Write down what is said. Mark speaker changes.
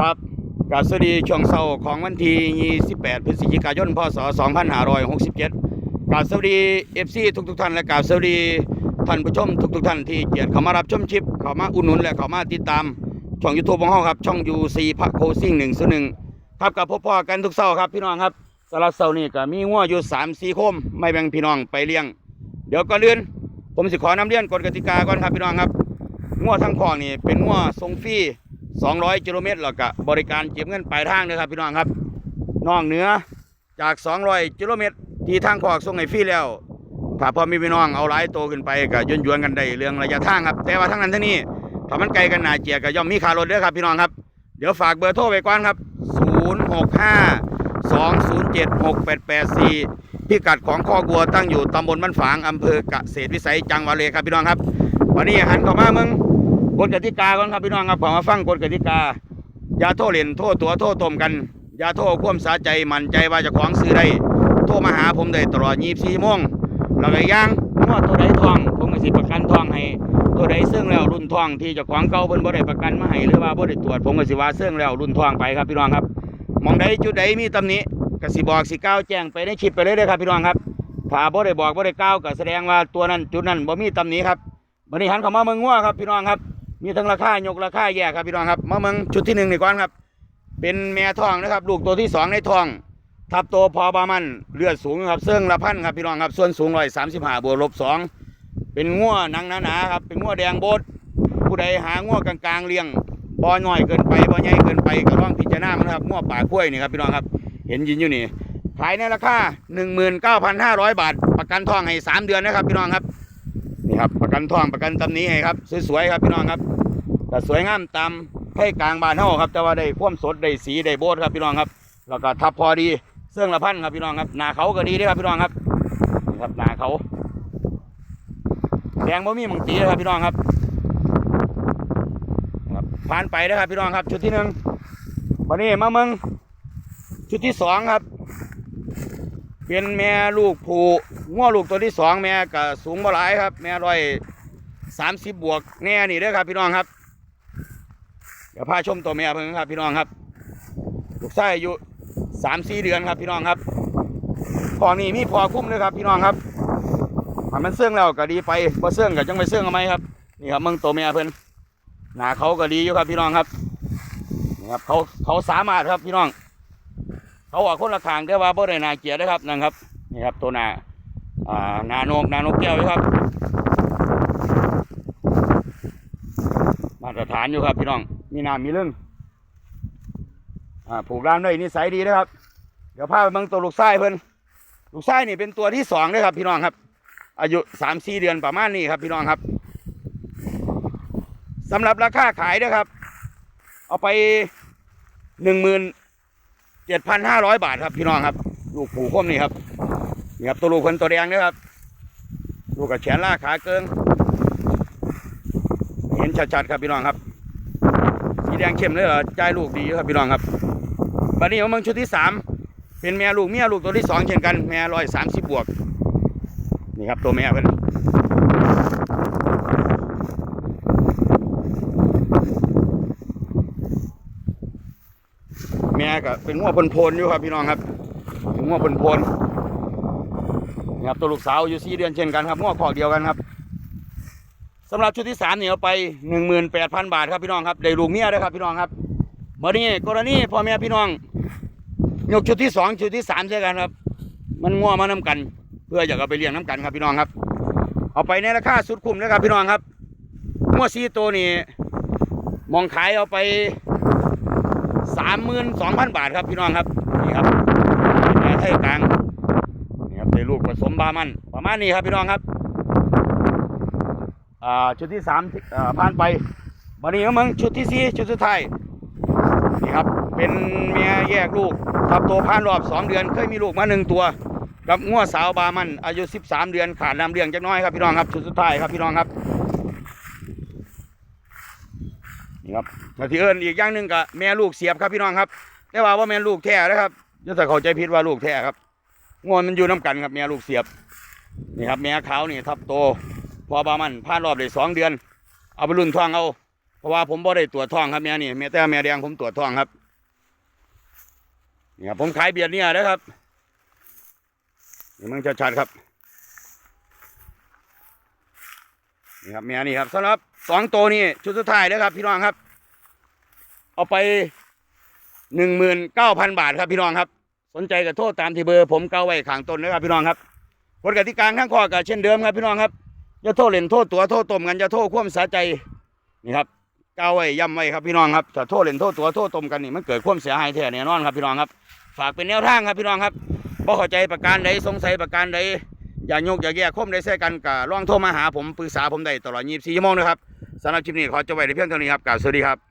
Speaker 1: ครับกาสวัสดีช่วงเช้าของวันที่ 28 พฤศจิกายน พศ 2567กาสวัสดี FC ทุกทุกๆท่านและกาสวัสดีท่านผู้ชมทุกทุกๆท่านที่เกียรติเข้ามารับชมชิปเข้ามาอุดหนุนและเข้ามาติดตาม ช่อง YouTube ของเราครับ ช่อง UC พระโคซิ่ง1 0 1ครับกับพบพ่อกันทุกเช้าครับพี่น้องครับสำหรับเช้านี้ก็มีงัวอยู่3 4โคมไม่แบ่งพี่น้องไปเลี้ยง เดี๋ยวก่อนอื่อนผมสิขอนำเรียนกฎกติกาก่อนครับพี่น้องครับงัวทั้งคองนี่เป็นงัวทรงฟรี 200กิโลเมตรแล้วก็บริการเก็บเงินปลายทางเลยครับพี่น้องครับนอกเหนือจาก 200กิโลเมตรที่ทางคอกส่งให้ฟรีแล้วถ้าพอมีพี่น้องเอาหลายโตขึ้นไปก็ยนยวนกันได้เรื่องระยะทางครับ แต่ว่าทั้งนั้นทั้งนี้ถ้ามันไกลกันหนาเจียก็ย่อมมีค่ารถเด้อครับพี่น้องครับเดี๋ยวฝากเบอร์โทรไว้ก่อนครับ 065 207 6884 พิกัดของคอกวัวตั้งอยู่ตำบลบ้านฝางอำเภอเกษตรวิสัยจังหวัดเลยครับพี่น้องครับ วันนี้หันเข้ามามึง กฎกติกาก่อนครับพี่น้องครับขอมาฟังกฎกติกา อย่าโทษเล่นโทษตัวโทษตมกัน อย่าโทษความสาใจมั่นใจว่าจะของซื้อได้ โทรมาหาผมได้ตลอด24โมงแล้วก็อีกอย่างงวดตัวใดทอง ผมก็สิประกันทองให้ ตัวใดเสื่องแล้วรุ่นทองที่จ้าของเก่าเพิ่นบ่ได้ประกันมาให้หรือว่าบ่ได้ตรวจผมก็สิว่าเสื่องแล้วรุ่นทองไปครับพี่น้องครับมองใดจุดใดมีตำหนิก็สิบอกสิกล่าวแจ้งไปในคลิปไปเลยเด้อครับพี่น้องครับถ้าบ่ได้บอกบ่ได้กล่าวก็แสดงว่าตัวนั้นจุดนั้นบ่มีตำหนิครับบัดนี้หันเข้ามาเมืองงัวครับพี่น้องครับ มีทั้งราคายกราคาแยกครับพี่น้องครับมาเมืองชุดที่หนึ่งนี่ก่อนครับ เป็นแม่ทองนะครับ ลูกตัวที่สองในทอง ทับโตพอบามันเลือดสูงครับเสื่องละพันครับพี่น้องครับส่วนสูงร้อยสามสิบห้าบวกลบสองเป็นงัวหนังหนาๆครับเป็นงัวแดงโบดผู้ใดหางัวกลางๆเลี้ยงบ่อน้อยเกินไปบ่ใหญ่เกินไปก็ต้องพิจารณามันครับงัวป่ากล้วยนี่ครับพี่น้องครับ เห็นยินอยู่นี่ขายในราคาหนึ่งหมื่นเก้าพันห้าร้อยบาท ประกันทองให้สามเดือนนะครับพี่น้องครับ ครับประกันท่องประกันตำนี้ให้ครับสวยๆครับพี่น้องครับแต่สวยงามตามให้กลางบานเฮาครับแต่ว่าได้ควมสดได้สีได้โบดครับพี่น้องครับ แล้วก็ทับพอดีเสื่องละพันครับพี่น้องครับหนาเขาก็ดีด้อครับพี่น้องครับนี่ครับหนาเขาแดงบ่มีมังตีครับพี่น้องครับครับผ่านไปนะครับพี่น้องครับ ชุดที่หนึ่งวันนี้มาเมืองชุดที่สองครับ เป็นแม่ลูกผูง้อลูกตัวที่สองแม่ก็สูงบ่หลายครับ แม่ร้อยสามสิบบวกแน่นี่เด้อครับ พี่น้องครับ เดี๋ยวพาชมตัวแม่เพิ่งครับ พี่น้องครับ ลูกไส้อายุสามสี่เดือนครับ พี่น้องครับพอนี่มีพอคุ้มเลยครับ พี่น้องครับมันเสื่องแล้วก็ดีไปพอเสื่องก็จังไปเสื่องทำไมครับนี่ครับมึงตัวแม่เพิ่นหนาเขาก็ดีอยู่ครับ พี่น้องครับนี่ครับเขาเขาสามารถครับพี่น้อง เขาว่าคนละทางแต่ว่าบ่ได้นาเกียดนะครับนั่นครับนี่ครับตัวนาอ่านาโนกนาโนกแก้วครับมาตรฐานอยู่ครับพี่น้องมีน้ำมีเรื่องอ่าผูกร้านด้วยนิสัยดีนะครับ เดี๋ยวพาไปเบิ่งตัวลูกไส้เพิ่นลูกไส้นี่เป็นตัวที่สองเลยครับ พี่น้องครับ อายุสามสี่เดือนประมาณนี้ครับ พี่น้องครับสำหรับราคาขายนะครับ เอาไปหนึ่งหมื่น เจ็ดพันห้าร้อยบาทครับพี่น้องครับ ลูกผูคมนี่ครับนี่ครับตัวลูกคนตัวแดงนะครับ ลูกกับแขนล่าขาเกิงเห็นชัดๆครับพี่น้องครับสีแดงเข้มเลยเหรอใจลูกดีครับพี่น้องครับบัดนี้มาเมืองชุดที่สามเป็นแม่ลูกเมียลูกตัวที่สองเช่นกัน แม่ร้อยสามสิบบวก นี่ครับตัวแม่เพิ่น แม่ก็เป็นงัวพนพนอยู่ครับพี่น้องครับเป็นงัวพนพนนี่ครับตัวลูกสาวอยู่สี่เดือนเช่นกันครับงัวขอกเดียวกันครับสำหรับชุดที่สามเนี่ยเอาไปหนึ่งหมื่นแปดพันบาทครับพี่น้องครับได้ลูกเมียด้วยครับพี่น้องครับเมื่อนี้กรณีพ่อแม่พี่น้องยกชุดที่สองชุดที่สามใช่กันครับ มันง่วมาน้กัน เพื่ออยากเอาไปเลี้ยงน้กันครับพี่น้องครับ เอาไปในราคาสุดคุ้มนะครับพี่น้องครับงัวซีตัวนี้มองขายเอาไป สามหมื่นสองพันบาทครับพี่น้องครับนี่ครับแม่ไทยกลางนี่ครับได้ลูกผสมบามันประมาณนี้ครับพี่น้องครับอ่าชุดที่สามอ่าผ่านไปวันนี้ก็มึงชุดที่สี่ชุดสุดท้ายนี่ครับเป็นเมียแยกลูกทับโตผ่านรอบสองเดือน เคยมีลูกมาหนึ่งตัวกับงัวสาวบามันอายุสิบสามเดือนขาดน้ำเลี้ยงจักน้อยครับพี่น้องครับชุดสุดท้ายครับพี่น้องครับนี่ ครับแต่ที่เอิญอีกอย่างหนึ่งกับแม่ลูกเสียบครับพี่น้องครับแต่ว่าว่าแม่ลูกแท้นะครับจะแต่เข้าใจผิดว่าลูกแท้ครับงัวมันอยู่น้กันครับแม่ลูกเสียบนี่ครับแม่ขาวนี่ทับโตพอบามันผ่านรอบได้สองเดือน เอาไปรุ่นทองเอาเพราะว่าผมบ่ได้ตรวจท้องครับแม่นี่แม่แต่แม่แดงผมตรวจท้องครับนี่ครับผมขายเบียร์เนี่ยนะครับนี่มึงชัดๆครับ นี่ครับแม่นี่ครับสำหรับสองตัวนี่ชุดสุดท้ายนะครับ พี่น้องครับ เอาไปหนึ่งหมื่นเก้าพันบาทครับพี่น้องครับ สนใจก็โทษตามที่เบอร์ผมเก้าไว้ขางต้นนะครับพี่น้องครับกฎกติกาข้างข้อก็เช่นเดิมครับพี่น้องครับอย่าโทษเล่นโทษตัวโทษตมกันอย่าโทษความสาใจนี่ครับเก้าไว้ย้ำไว้ครับพี่น้องครับถ้าโทษเล่นโทษตัวโทษตมกันนี่มันเกิดความเสียหายแท้แน่นอนครับพี่น้องครับ ฝากเป็นแนวทางครับพี่น้องครับบ่เข้าใจประการใดสงสัยประการใด อย่าโยกอย่าแยกคมใดใส่กันกับร่องโทรมาหาผมปรึกษาผมได้ตลอด24ชั่วโมงนะครับสำหรับคลิปนี้ขอจบไว้ในเพียงเท่านี้ครับกล่าวสวัสดีครับ